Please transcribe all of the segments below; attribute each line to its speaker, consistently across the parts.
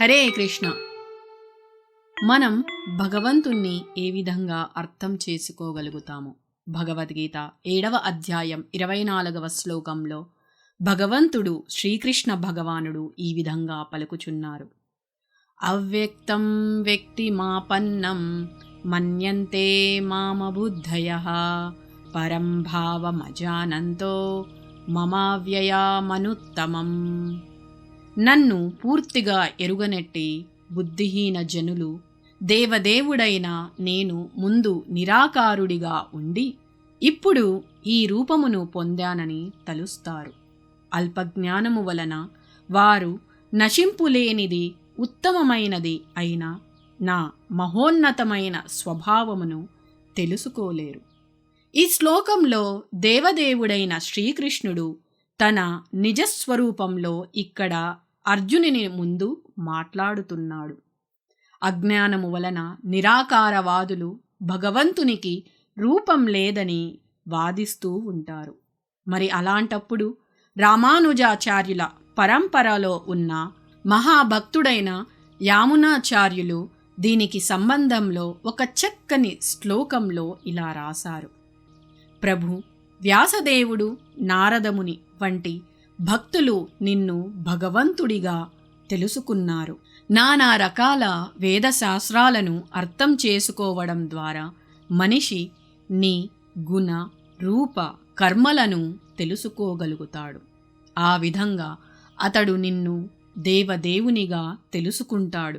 Speaker 1: హరే కృష్ణ. మనం భగవంతుణ్ణి ఏ విధంగా అర్థం చేసుకోగలుగుతాము? భగవద్గీత ఏడవ అధ్యాయం ఇరవై నాలుగవ శ్లోకంలో భగవంతుడు శ్రీకృష్ణ భగవానుడు ఈ విధంగా పలుకుచున్నారు. అవ్యక్తం వ్యక్తిమాపన్నం మన్యంతే మామబుద్ధయ పరం భావమజానంతో మమావ్యయామనుత్తమం. నన్ను పూర్తిగా ఎరుగనెట్టి బుద్ధిహీన జనులు దేవదేవుడైన నేను ముందు నిరాకారుడిగా ఉండి ఇప్పుడు ఈ రూపమును పొందానని తలుస్తారు. అల్పజ్ఞానము వలన వారు నశింపులేనిది ఉత్తమమైనది అయిన నా మహోన్నతమైన స్వభావమును తెలుసుకోలేరు. ఈ శ్లోకంలో దేవదేవుడైన శ్రీకృష్ణుడు తన నిజస్వరూపంలో ఇక్కడ అర్జునుని ముందు మాట్లాడుతున్నాడు. అజ్ఞానము వలన నిరాకారవాదులు భగవంతునికి రూపం లేదని వాదిస్తూ ఉంటారు. మరి అలాంటప్పుడు రామానుజాచార్యుల పరంపరలో ఉన్న మహాభక్తుడైన యామునాచార్యులు దీనికి సంబంధంలో ఒక చక్కని శ్లోకంలో ఇలా రాశారు. ప్రభు వ్యాసదేవుడు నారదముని వంటి భక్తులు నిన్ను భగవంతుడిగా తెలుసుకున్నారు. నానా రకాల వేదశాస్త్రాలను అర్థం చేసుకోవడం ద్వారా మనిషి నీ గుణ రూప కర్మలను తెలుసుకోగలుగుతాడు. ఆ విధంగా అతడు నిన్ను దేవదేవునిగా తెలుసుకుంటాడు.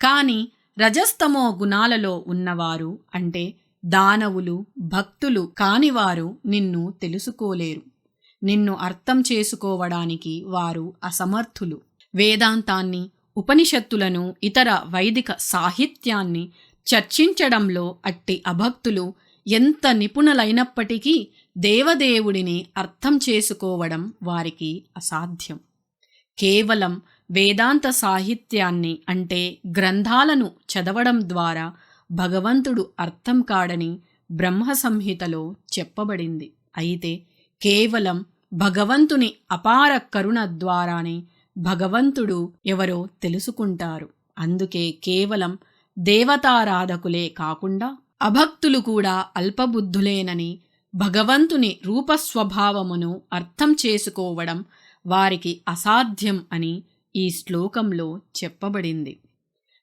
Speaker 1: కాని రజస్తమో గుణాలలో ఉన్నవారు అంటే దానవులు భక్తులు కానివారు నిన్ను తెలుసుకోలేరు. నిన్ను అర్థం చేసుకోవడానికి వారు అసమర్థులు. వేదాంతాన్ని ఉపనిషత్తులను ఇతర వైదిక సాహిత్యాన్ని చర్చించడంలో అట్టి అభక్తులు ఎంత నిపుణులైనప్పటికీ దేవదేవుడిని అర్థం చేసుకోవడం వారికి అసాధ్యం. కేవలం వేదాంత సాహిత్యాన్ని అంటే గ్రంథాలను చదవడం ద్వారా భగవంతుడు అర్థం కాడని బ్రహ్మ సంహితలో చెప్పబడింది. అయితే కేవలం భగవంతుని అపార కరుణ ద్వారానే భగవంతుడు ఎవరో తెలుసుకుంటారు. అందుకే కేవలం దేవతారాధకులే కాకుండా అభక్తులు కూడా అల్పబుద్ధులేనని భగవంతుని రూపస్వభావమును అర్థం చేసుకోవడం వారికి అసాధ్యం అని ఈ శ్లోకంలో చెప్పబడింది.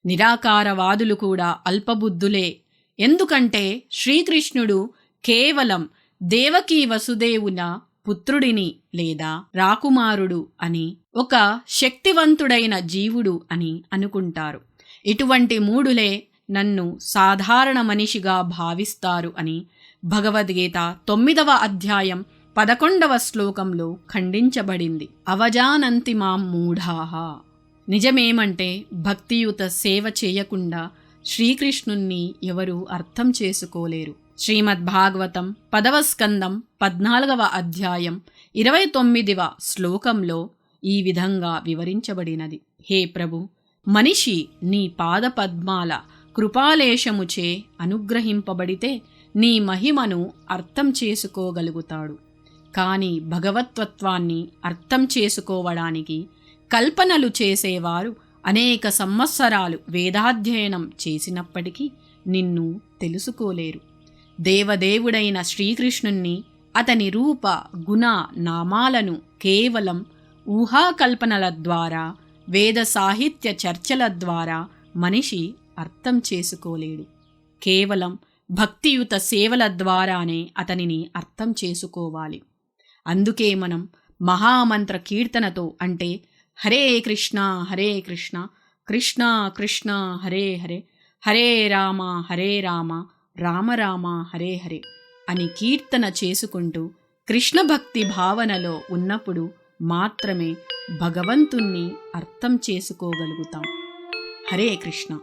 Speaker 1: నిరాకారవాదులు కూడా అల్పబుద్ధులే. ఎందుకంటే శ్రీకృష్ణుడు కేవలం దేవకీ వసుదేవున పుత్రుడిని లేదా రాకుమారుడు అని ఒక శక్తివంతుడైన జీవుడు అని అనుకుంటారు. ఇటువంటి మూడులే నన్ను సాధారణ మనిషిగా భావిస్తారు అని భగవద్గీత తొమ్మిదవ అధ్యాయం పదకొండవ శ్లోకంలో ఖండించబడింది. అవజానంతి మాం మూఢాహ నిజమేమంటే భక్తియుత సేవ చేయకుండా శ్రీకృష్ణుణ్ణి ఎవరూ అర్థం చేసుకోలేరు. శ్రీమద్భాగవతం పదవ స్కందం పద్నాలుగవ అధ్యాయం ఇరవై తొమ్మిదివ శ్లోకంలో ఈ విధంగా వివరించబడినది. హే ప్రభు మనిషి నీ పాదపద్మాల కృపాలేశముచే అనుగ్రహింపబడితే నీ మహిమను అర్థం చేసుకోగలుగుతాడు. కానీ భగవత్వత్వాన్ని అర్థం చేసుకోవడానికి కల్పనలు చేసేవారు అనేక సంవత్సరాలు వేదాధ్యయనం చేసినప్పటికీ నిన్ను తెలుసుకోలేరు. దేవదేవుడైన శ్రీకృష్ణుణ్ణి అతని రూప గుణ నామాలను కేవలం ఊహాకల్పనల ద్వారా వేద సాహిత్య చర్చల ద్వారా మనిషి అర్థం చేసుకోలేడు. కేవలం భక్తియుత సేవల ద్వారానే అతనిని అర్థం చేసుకోవాలి. అందుకే మనం మహామంత్ర కీర్తనతో అంటే హరే కృష్ణ హరే కృష్ణ కృష్ణ కృష్ణ హరే హరే హరే రామ హరే రామ రామరామ హరే హరే అని కీర్తన చేసుకుంటూ కృష్ణ భక్తి భావనలో ఉన్నప్పుడు మాత్రమే భగవంతుణ్ణి అర్థం చేసుకోగలుగుతాం. హరే కృష్ణ.